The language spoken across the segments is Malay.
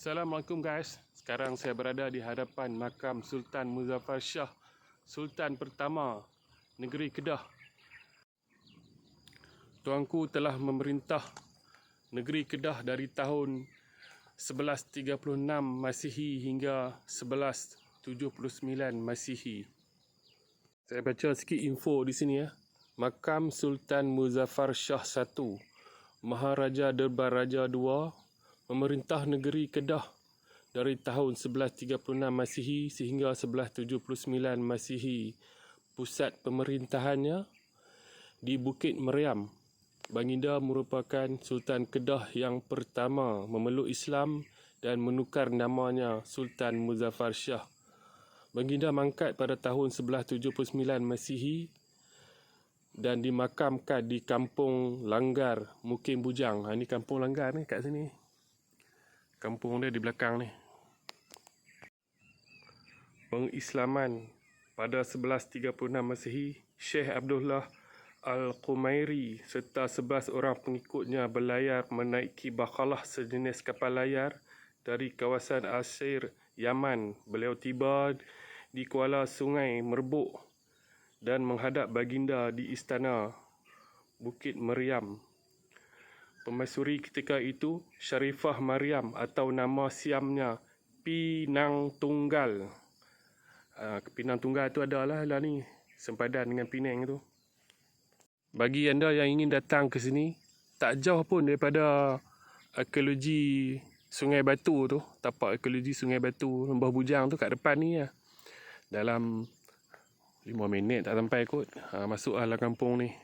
Assalamualaikum guys. Sekarang saya berada di hadapan makam Sultan Muzaffar Shah, Sultan pertama negeri Kedah. Tuanku telah memerintah negeri Kedah dari tahun 1136 Masihi hingga 1179 Masihi. Saya baca sikit info di sini ya. Makam Sultan Muzaffar Shah I, Maharaja Derbar Raja memerintah negeri Kedah dari tahun 1136 Masihi sehingga 1179 Masihi. Pusat pemerintahannya di Bukit Meriam. Baginda merupakan Sultan Kedah yang pertama memeluk Islam dan menukar namanya Sultan Muzaffar Shah. Baginda mangkat pada tahun 1179 Masihi dan dimakamkan di Kampung Langgar, Mukim Bujang. Ha, ini Kampung Langgar ni kat sini. Kampung dia di belakang ni. Pengislaman pada 1136 Masihi, Syekh Abdullah Al-Qumairi serta 11 orang pengikutnya berlayar menaiki bakalah sejenis kapal layar dari kawasan Asir, Yaman. Beliau tiba di Kuala Sungai Merbuk dan menghadap baginda di istana Bukit Meriam. Pemaisuri ketika itu Syarifah Mariam atau nama siamnya Pinang Tunggal. Uh, Pinang Tunggal tu adalah lah ni sempadan dengan Penang tu. Bagi anda yang ingin datang ke sini, tak jauh pun daripada ekologi Sungai Batu tu, tapak ekologi Sungai Batu Lembah Bujang tu kat depan ni ya. Dalam 5 minit tak sampai kot. Ha, masuklah lah kampung ni.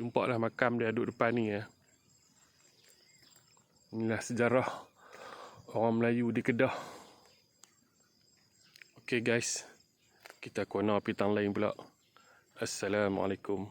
Jumpa lah makam dia duduk depan ni ya. Inilah sejarah orang Melayu di Kedah. Okay guys. Kita kena pitang lain pula. Assalamualaikum.